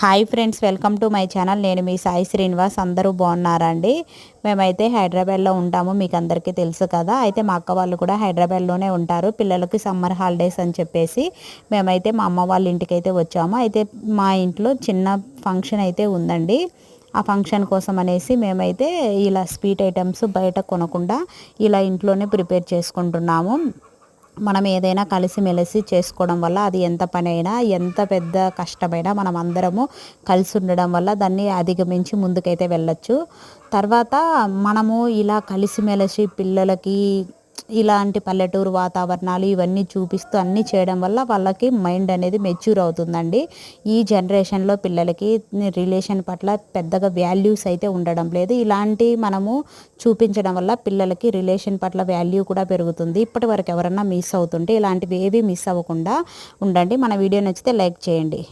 Hi friends welcome to my channel. నేను మీ సాయి శ్రీనివాస్. అందరూ బాగున్నారండి? మేమైతే హైదరాబాద్లో ఉంటాము మీకు అందరికీ తెలుసు కదా. అయితే మా అక్క వాళ్ళు కూడా హైదరాబాద్లోనే ఉంటారు. పిల్లలకి సమ్మర్ హాలిడేస్ అని చెప్పేసి మేమైతే మా అమ్మ వాళ్ళ ఇంటికి అయితే వచ్చాము. అయితే మా ఇంట్లో చిన్న ఫంక్షన్ అయితే ఉందండి. ఆ ఫంక్షన్ కోసం అనేసి మేమైతే ఇలా స్వీట్ ఐటమ్స్ బయట కొనకుండా ఇలా ఇంట్లోనే ప్రిపేర్ చేసుకుంటున్నాము. మనం ఏదైనా కలిసిమెలిసి చేసుకోవడం వల్ల అది ఎంత పని అయినా ఎంత పెద్ద కష్టమైనా మనం అందరము కలిసి ఉండడం వల్ల దాన్ని అధిగమించి ముందుకైతే వెళ్ళొచ్చు. తర్వాత మనము ఇలా కలిసిమెలిసి పిల్లలకి ఇలాంటి పల్లెటూరు వాతావరణాలు ఇవన్నీ చూపిస్తూ అన్నీ చేయడం వల్ల వాళ్ళకి మైండ్ అనేది మెచ్యూర్ అవుతుందండి. ఈ జనరేషన్లో పిల్లలకి రిలేషన్ పట్ల పెద్దగా వాల్యూస్ అయితే ఉండడం లేదు. ఇలాంటి మనము చూపించడం వల్ల పిల్లలకి రిలేషన్ పట్ల వాల్యూ కూడా పెరుగుతుంది. ఇప్పటి వరకు ఎవరన్నా మిస్ అవుతుంటే ఇలాంటివి ఏవి మిస్ అవ్వకుండా ఉండండి. మన వీడియో నచ్చితే లైక్ చేయండి.